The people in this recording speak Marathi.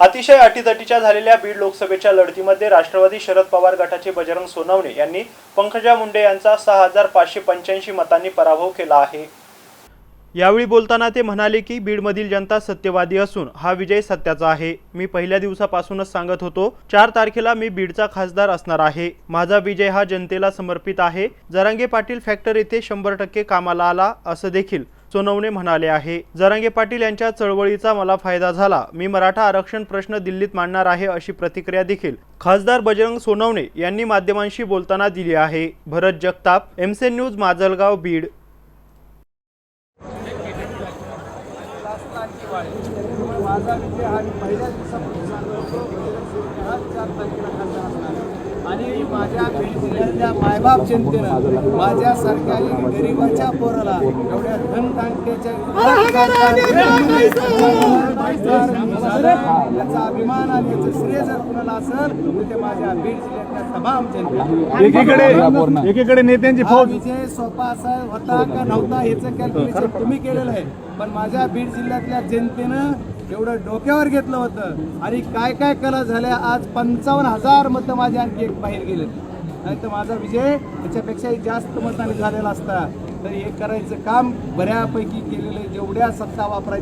अतिशय अटीतटीच्या झालेल्या बीड लोकसभेच्या लढतीमध्ये राष्ट्रवादी शरद पवार गटाचे बजरंग सोनवणे यांनी पंकजा मुंडे यांचा सहा हजार पाचशे पंच्याऐंशी मतांनी पराभव केला आहे. यावेळी बोलताना ते म्हणाले की बीडमधील जनता सत्यवादी असून हा विजय सत्याचा आहे. मी पहिल्या दिवसापासूनच सांगत होतो चार तारखेला मी बीडचा खासदार असणार आहे. माझा विजय हा जनतेला समर्पित आहे. जरांगे पाटील फॅक्टर येथे शंभर टक्के कामाला आला असं देखील सोनवणे म्हणाले आहे. जरांगे पाटील यांच्या चळवळीचा मला फायदा झाला. मी मराठा आरक्षण प्रश्न दिल्लीत मांडणार आहे अशी प्रतिक्रिया देखील. खासदार बजरंग सोनवणे यांनी माध्यमांशी बोलताना दिली आहे. भरत जगताप एमसे न्यूज माजलगाव बीड. माझा विजय हा मी पहिल्या दिवसापासून सांगत होतो हा चार तारखेला खासदार असणार आहे. माझ्या मायबाप जनतेनं माझ्यासारख्या गरिबाच्या पोराला एवढ्या याचा अभिमान आणि याचं श्रेय जर कुणाला असेल तर ते माझ्या बीड जिल्ह्यातल्या तमाम जनते एकीकडे एकीकडे नेत्यांची फौज विजय सोपा असा होता का नव्हता याचं कॅल्क्युलेशन तुम्ही केलेलं आहे. पण माझ्या बीड जिल्ह्यातल्या जनतेनं एवढं डोक्यावर घेतलं होतं. आणि काय काय कला झाल्या आज पंचावन्न हजार मतं माझे आणखी एक बाहेर गेले. नाही तर माझा विजय त्याच्यापेक्षाही जास्त मतांनी झालेला असता. तर हे करायचं काम बऱ्यापैकी केलेलं जेवढ्या सत्ता वापरायच्या